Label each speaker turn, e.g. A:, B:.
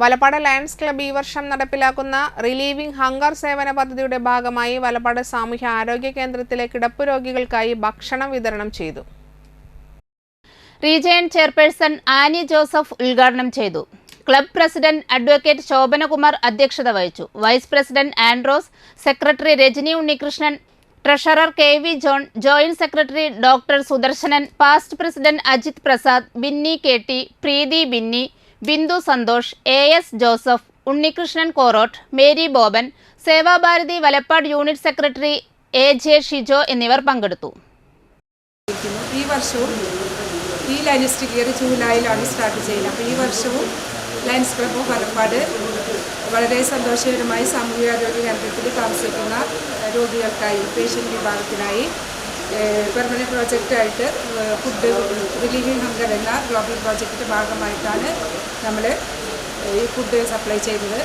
A: Valappad lions club ഈ വർഷം നടപ്പിലാക്കുന്ന റിലീവിംഗ് ഹങ്കർ സേവന പദ്ധതിയുടെ ഭാഗമായി വലപ്പാട് സാമൂഹ്യ ആരോഗ്യ കേന്ദ്രത്തിലെ കിടപ്പ് രോഗികൾക്കായി ഭക്ഷണം വിതരണം ചെയ്തു.
B: റീജിയൻ ചെയർപേഴ്സൺ ആനി ജോസഫ് ഉദ്ഘാടനം ചെയ്തു. ക്ലബ് പ്രസിഡന്റ് അഡ്വക്കേറ്റ് ശോഭനകുമാർ അധ്യക്ഷത വഹിച്ചു. Vice president Andros secretary Rajani Unnikrishnan treasurer K V John joint secretary doctor Sudarsanan past president Ajith Prasad Binni K Preethi Binni Bindu Santhosh A S Joseph Unnikrishnan Korott Mary Boban Sevabharathi Valappad unit secretary A J Shijo എന്നിവർ പങ്കെടുത്തു.
C: ഈ വർഷവും ഈ ലൈനിസ്റ്റ് year ജൂലൈയിലാണ് start ചെയ്യുന്നത്. അപ്പോൾ ഈ വർഷവും lions club Valappad വളരെ സന്തോഷകരമായി സാമൂഹികാരോഗ്യ കേന്ദ്രത്തിൽ താമസിക്കുന്ന രോഗികൾക്കായി പേഷ്യന്റ് വിഭാഗത്തിനായി പെർമനന്റ് പ്രോജക്റ്റായിട്ട് ഫുഡ് റിലീവിംഗ് ഹങ്കർ എന്ന ഗ്ലോബൽ പ്രോജക്റ്റിന്റെ ഭാഗമായിട്ടാണ് നമ്മൾ ഈ ഫുഡ് സപ്ലൈ ചെയ്തത്.